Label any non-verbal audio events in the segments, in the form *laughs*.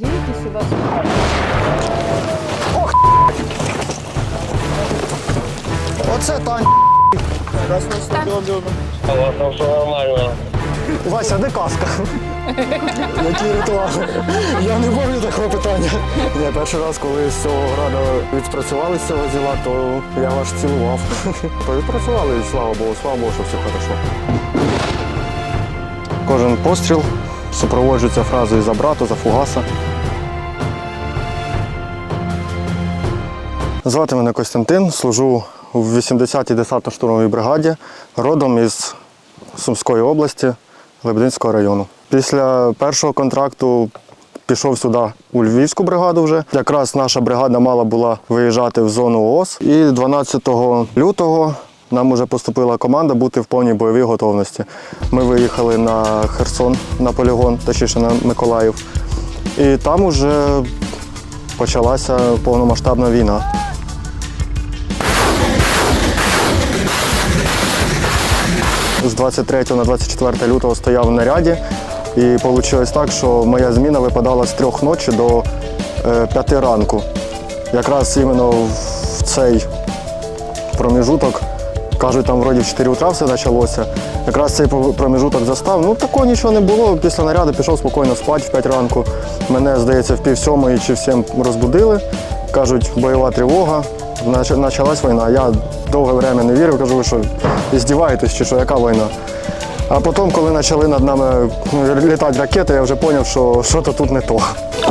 Є якісь у вас Оце Тань. Там все нормально. Вася, де каска? Які ритуали? Я не пам'ятаю такого питання. Ні, перший раз, коли з цього града відпрацювали з цього зіла, то я аж цілував. То відпрацювали, і слава Богу, слава Богу, що все хорошо. Кожен постріл супроводжується фразою за брата, за фугаса. Звати мене Костянтин, служу в 80-й десантно-штурмовій бригаді, родом із Сумської області, Лебединського району. Після першого контракту пішов сюди у Львівську бригаду вже. Якраз наша бригада мала була виїжджати в зону ООС. І 12 лютого нам вже поступила команда бути в повній бойовій готовності. Ми виїхали на Херсон, на полігон, точніше на Миколаїв. І там вже почалася повномасштабна війна. З 23 на 24 лютого стояв в наряді. І вийшло так, що моя зміна випадала з трьох ночі до е, п'яти ранку. Якраз іменно в цей проміжуток, кажуть, там вроді в 4 утра все почалося. Якраз цей проміжуток застав. Ну такого нічого не було. Після наряду пішов спокійно спати в 5 ранку. Мене, здається, в пів сьомої чи в сім розбудили. Кажуть, бойова тривога. Почалась війна. Я довге время не вірив, кажу, ви що, здіваєтесь чи що, яка війна? А потім, коли почали над нами ну, літати ракети, я вже зрозумів, що щось тут не то.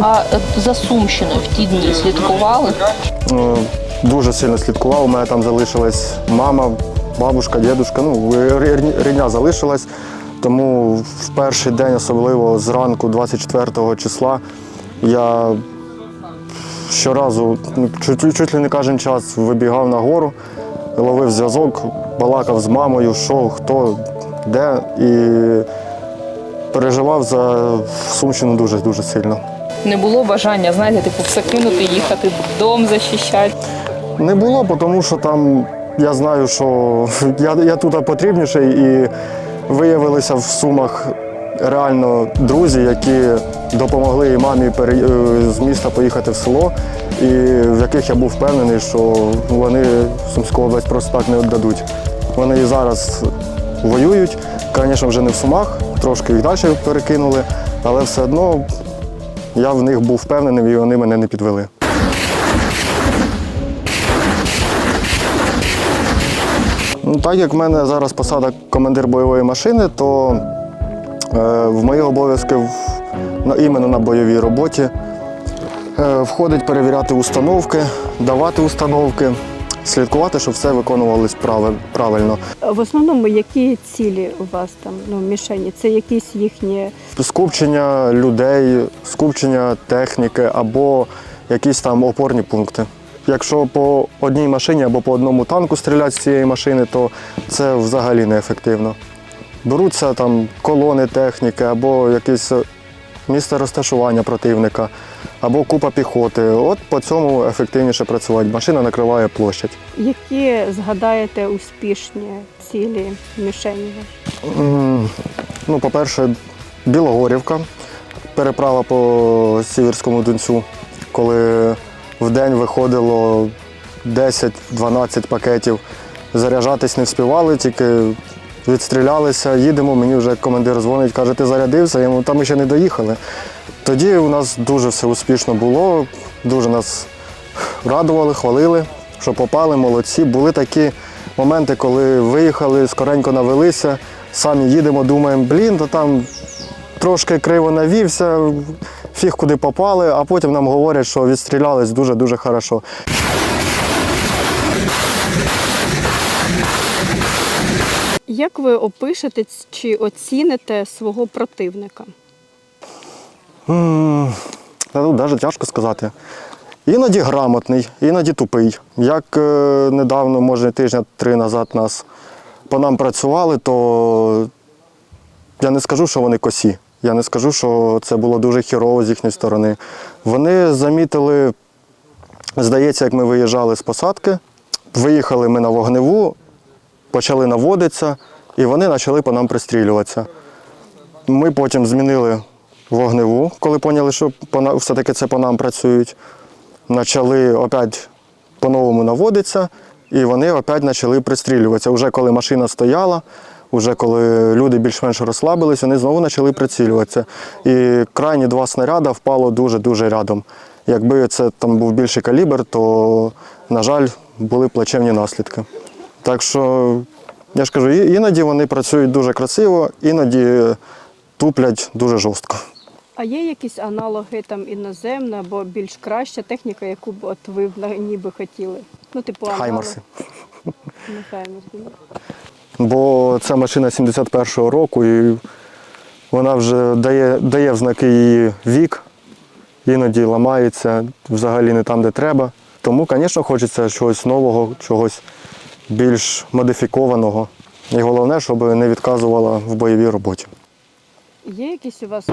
А е, за Сумщиною в ті дні слідкували? Ну, Дуже сильно слідкував. У мене там залишилась мама, бабушка, дідусь, ну, рідня залишилась. Тому в перший день, особливо зранку, 24 числа, я щоразу, ну, чуть, чуть ли не кожен час вибігав на гору, ловив зв'язок, балакав з мамою, що, хто, де, і переживав за Сумщину дуже-дуже сильно. Не було бажання, знаєте, типу, все кинути, їхати додому захищати. Не було, тому що там я знаю, що я, я тут потрібніший і виявилися в Сумах реально друзі, які допомогли і мамі е, з міста поїхати в село, і в яких я був впевнений, що вони Сумську область просто так не віддадуть. Вони і зараз воюють, звісно, вже не в Сумах, трошки їх далі перекинули, але все одно я в них був впевнений і вони мене не підвели. Ну, так як в мене зараз посада командир бойової машини, то е, в мої обов'язки на, іменно на бойовій роботі е, входить перевіряти установки, давати установки, слідкувати, щоб все виконувалось прави- правильно. в основному які цілі у вас там ну мішені? Це якісь їхні Скупчення людей, скупчення техніки або якісь там опорні пункти. Якщо по одній машині або по одному танку стріляти з цієї машини, то це взагалі неефективно. Беруться там колони техніки, або якесь місце розташування противника, або купа піхоти. От по цьому ефективніше працювати. Машина накриває площадь. які згадаєте успішні цілі мішені? Ну, по-перше, Білогорівка, переправа по Сіверському Донцю, коли в день виходило 10-12 пакетів. Заряджатись не вспівали, тільки відстрілялися, їдемо, мені вже командир дзвонить, каже, ти зарядився, йому там ще не доїхали. Тоді у нас дуже все успішно було, дуже нас радували, хвалили, що попали, молодці. Були такі моменти, коли виїхали, скоренько навелися, самі їдемо, думаємо, блін, то там трошки криво навівся, фіг куди попали, а потім нам говорять, що відстрілялись дуже-дуже хорошо. Як ви опишете чи оціните свого противника? Тут навіть тяжко сказати. Іноді грамотний, іноді тупий. Як е, недавно, може, тижня три назад нас по нам працювали, то я не скажу, що вони косі. Я не скажу, що це було дуже хірово з їхньої сторони. Вони замітили, здається, як ми виїжджали з посадки, виїхали ми на вогневу, почали наводитися, і вони почали по нам пристрілюватися. Ми потім змінили вогневу, коли поняли, що все-таки це по нам працюють. Почали опять по-новому наводитися, і вони опять почали пристрілюватися. Уже коли машина стояла, уже коли люди більш-менш розслабились, вони знову почали прицілюватися. І крайні два снаряди впало дуже-дуже рядом. Якби це там був більший калібр, то, на жаль, були плачевні наслідки. Так що, я ж кажу, іноді вони працюють дуже красиво, іноді туплять дуже жорстко. А є якісь аналоги там іноземна або більш краща техніка, яку б от ви ніби хотіли? Ну, типу, аналог. Хаймерси. Не Хаймерси. Бо це машина 71-го року і вона вже дає, дає в знаки її вік, іноді ламається взагалі не там, де треба. Тому, звісно, хочеться чогось нового, чогось більш модифікованого. І головне, щоб не відказувала в бойовій роботі. Є якісь у вас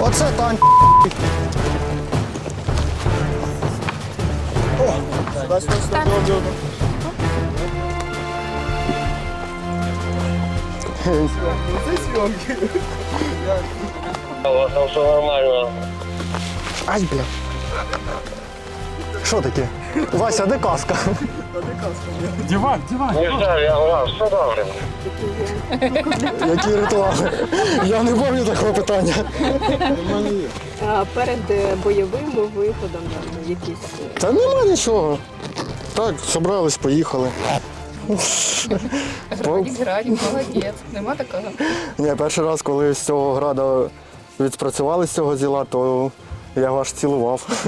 Оце тань. У вас там все нормально. Ай, бля. Що таке? Вася, де каска? Не знаю, я врав, все добре. Які ритуали? Я не пам'ятаю такого питання. а, перед е, бойовим виходом якісь. е, Та нема нічого. Так, зібрались, поїхали. По- Градик, молодець. Нема такого. Ні, перший раз, коли з цього града відпрацювали з цього діла, то я його аж цілував.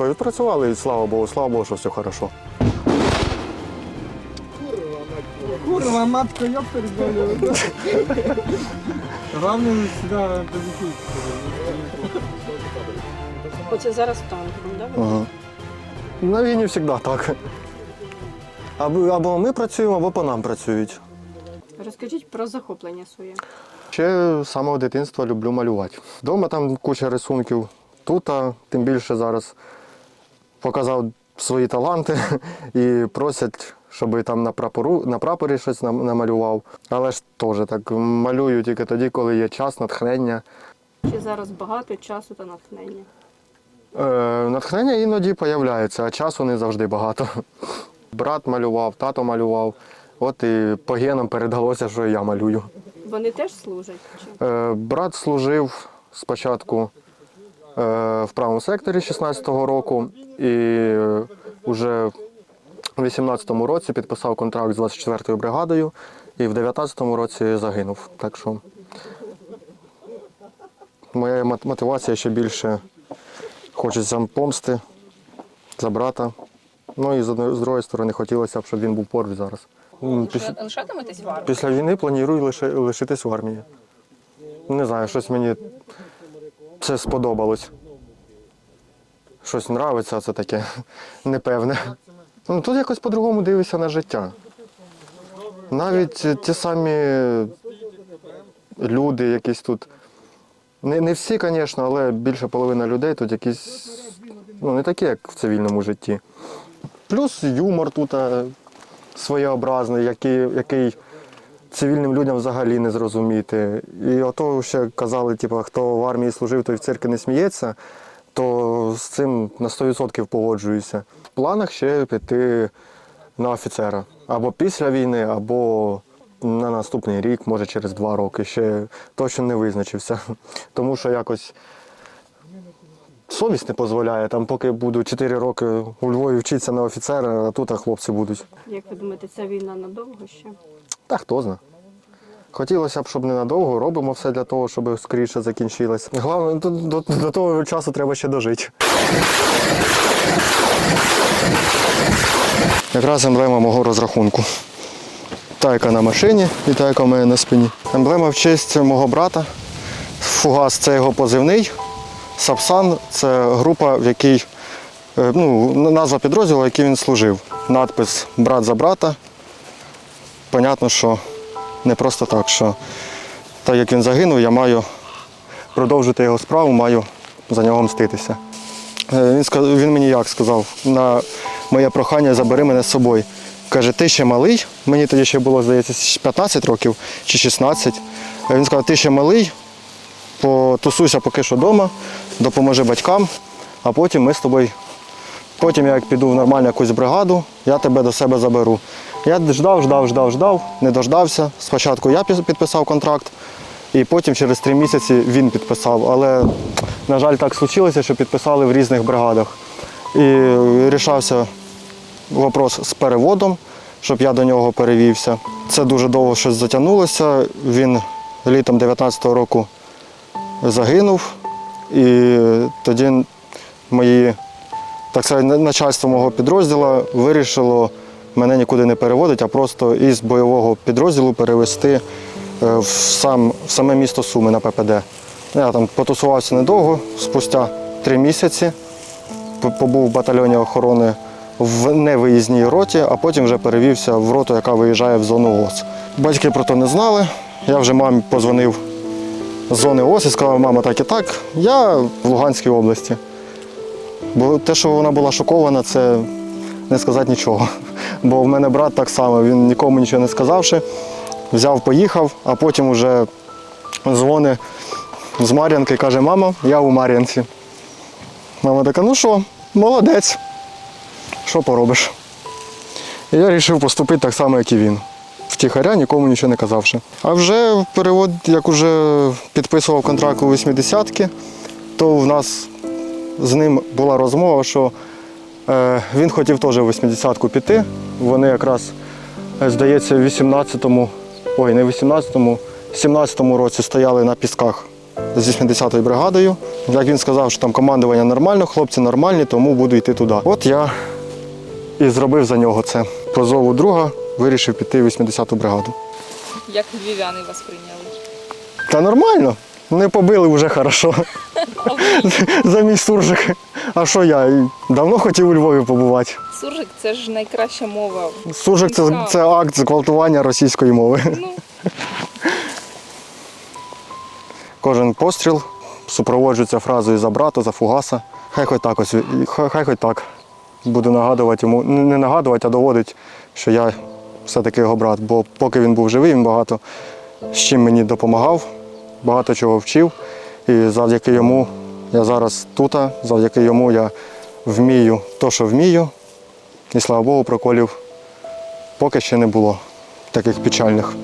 *laughs* Відпрацювали, і слава Богу, слава Богу, що все хорошо. Курва, матка, ёб перезвонила. Главное всегда позитив. Оце зараз танком, да? ви? Ага. На війні завжди так. Або, або ми працюємо, або по нам працюють. Розкажіть про захоплення своє. Ще з самого дитинства люблю малювати. Вдома там куча рисунків. Тут, а тим більше зараз показав свої таланти *laughs* і просять, щоб там на, прапору, на прапорі щось намалював. Але ж теж так малюю тільки тоді, коли є час, натхнення. Чи зараз багато часу та натхнення? Е, натхнення іноді з'являється, а часу не завжди багато. Брат малював, тато малював. От і по генам передалося, що я малюю. Вони теж служать? Е, Брат служив спочатку е, в правому секторі 16-го року і вже у 18-му році підписав контракт з 24-ю бригадою і в 19-му році загинув. Так що моя мотивація ще більше хочеться помсти за брата. Ну і з другої сторони хотілося б, щоб він був поруч зараз. Після- Лишатиметесь в армії? Після війни планую лише, лишитись в армії. Не знаю, щось мені це сподобалось. Щось нравиться, а це таке *laughs* непевне. Ну, тут якось по-другому дивишся на життя. Навіть ті самі люди, якісь тут. Не, не всі, звісно, але більша половина людей тут якісь ну, не такі, як в цивільному житті. Плюс юмор тут е, своєобразний, який, який цивільним людям взагалі не зрозуміти. І ото ще казали, типу, хто в армії служив, той в цирки не сміється, то з цим на 100% погоджуюся. В планах ще піти на офіцера. Або після війни, або на наступний рік, може через два роки. Ще точно не визначився. *laughs* Тому що якось совість не дозволяє. Там, поки буду 4 роки у Львові вчитися на офіцера, а тут а хлопці будуть. Як ви думаєте, ця війна надовго ще? Та хто зна. Хотілося б, щоб ненадовго, робимо все для того, щоб скоріше закінчилось. Головне, до, до, до того часу треба ще дожити. Якраз емблема мого розрахунку. Та, яка на машині і та, яка в мене на спині. Емблема в честь мого брата. Фугас це його позивний. Сапсан це група, в якій е, ну, назва підрозділу, в який він служив. Надпис Брат за брата. Понятно, що не просто так, що так як він загинув, я маю продовжити його справу, маю за нього мститися. Е, Він, він мені як сказав, на моє прохання забери мене з собою. Каже, ти ще малий. Мені тоді ще було, здається, 15 років чи 16. Він сказав, ти ще малий, потусуйся поки що вдома, допоможи батькам, а потім ми з тобою. Потім я як піду в нормальну якусь бригаду, я тебе до себе заберу. Я ждав, ждав, ждав, ждав, не дождався. Спочатку я підписав контракт, і потім через три місяці він підписав. Але, на жаль, так случилося, що підписали в різних бригадах. І рішався вопрос з переводом, щоб я до нього перевівся. Це дуже довго щось затягнулося. Він літом 19-го року загинув. І тоді мої, так сказати, начальство мого підрозділу вирішило мене нікуди не переводити, а просто із бойового підрозділу перевести е, в, сам, в саме місто Суми на ППД. Я там потусувався недовго, спустя три місяці побув в батальйоні охорони в невиїзній роті, а потім вже перевівся в роту, яка виїжджає в зону ОС. Батьки про то не знали. Я вже мамі позвонив з зони ОС і сказав, мама, так і так, я в Луганській області. Бо те, що вона була шокована, це не сказати нічого. Бо в мене брат так само, він нікому нічого не сказавши, взяв, поїхав, а потім вже дзвони з Мар'янки і каже, мама, я у Мар'янці. Мама така, ну що, молодець, що поробиш? І я вирішив поступити так само, як і він. Втіхаря, нікому нічого не казавши. А вже в перевод, як уже підписував контракт у 80-ки, то в нас з ним була розмова, що е, він хотів теж в 80-ку піти. Вони якраз, е, здається, в 18-му, ой, не в 18-му, 17-му році стояли на пісках з 80-ю бригадою. Як він сказав, що там командування нормально, хлопці нормальні, тому буду йти туди. От я і зробив за нього це. По зову друга вирішив піти в 80-ту бригаду. Як львів'яни вас прийняли? Та нормально. Не побили вже хорошо. За мій суржик. А що я? Давно хотів у Львові побувати. Суржик це ж найкраща мова. Суржик це, це акт зґвалтування російської мови. Ну, Кожен постріл супроводжується фразою за брата, за фугаса. Хай хоч так ось, хай, хай хоч так. Буду нагадувати йому, не нагадувати, а доводить, що я все-таки його брат. Бо поки він був живий, він багато з чим мені допомагав, багато чого вчив. І завдяки йому я зараз тут, завдяки йому я вмію те, що вмію. І слава Богу, проколів поки ще не було таких печальних.